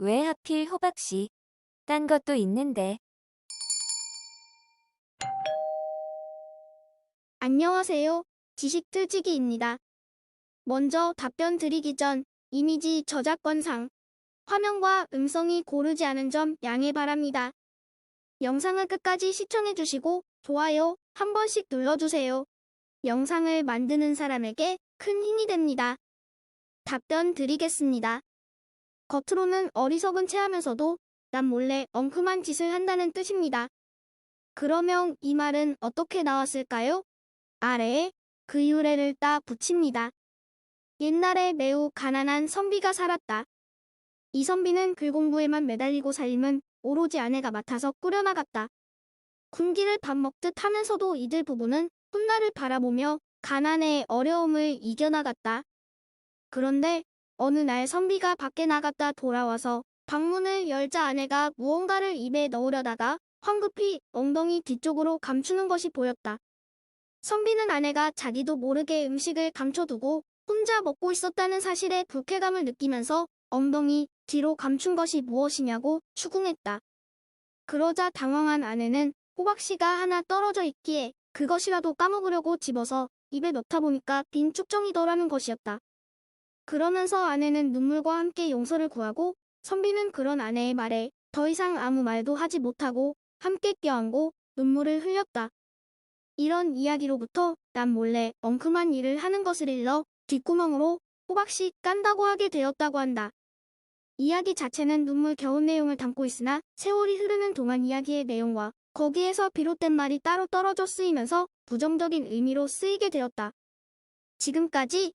왜 하필 호박씨? 딴 것도 있는데. 안녕하세요. 지식틀치기입니다. 먼저 답변 드리기 전 이미지 저작권상 화면과 음성이 고르지 않은 점 양해 바랍니다. 영상을 끝까지 시청해주시고 좋아요 한 번씩 눌러주세요. 영상을 만드는 사람에게 큰 힘이 됩니다. 답변 드리겠습니다. 겉으로는 어리석은 체하면서도 남 몰래 엉큼한 짓을 한다는 뜻입니다. 그러면 이 말은 어떻게 나왔을까요? 아래에 그 유래를 따 붙입니다. 옛날에 매우 가난한 선비가 살았다. 이 선비는 글공부에만 매달리고 살림은 오로지 아내가 맡아서 꾸려나갔다. 군기를 밥 먹듯 하면서도 이들 부부는 훗날을 바라보며 가난의 어려움을 이겨나갔다. 그런데 어느 날 선비가 밖에 나갔다 돌아와서 방문을 열자 아내가 무언가를 입에 넣으려다가 황급히 엉덩이 뒤쪽으로 감추는 것이 보였다. 선비는 아내가 자기도 모르게 음식을 감춰두고 혼자 먹고 있었다는 사실에 불쾌감을 느끼면서 엉덩이 뒤로 감춘 것이 무엇이냐고 추궁했다. 그러자 당황한 아내는 호박씨가 하나 떨어져 있기에 그것이라도 까먹으려고 집어서 입에 넣다 보니까 빈 축정이더라는 것이었다. 그러면서 아내는 눈물과 함께 용서를 구하고 선비는 그런 아내의 말에 더 이상 아무 말도 하지 못하고 함께 껴안고 눈물을 흘렸다. 이런 이야기로부터 난 몰래 엉큼한 일을 하는 것을 일러 뒷구멍으로 호박씨 깐다고 하게 되었다고 한다. 이야기 자체는 눈물 겨운 내용을 담고 있으나 세월이 흐르는 동안 이야기의 내용과 거기에서 비롯된 말이 따로 떨어져 쓰이면서 부정적인 의미로 쓰이게 되었다. 지금까지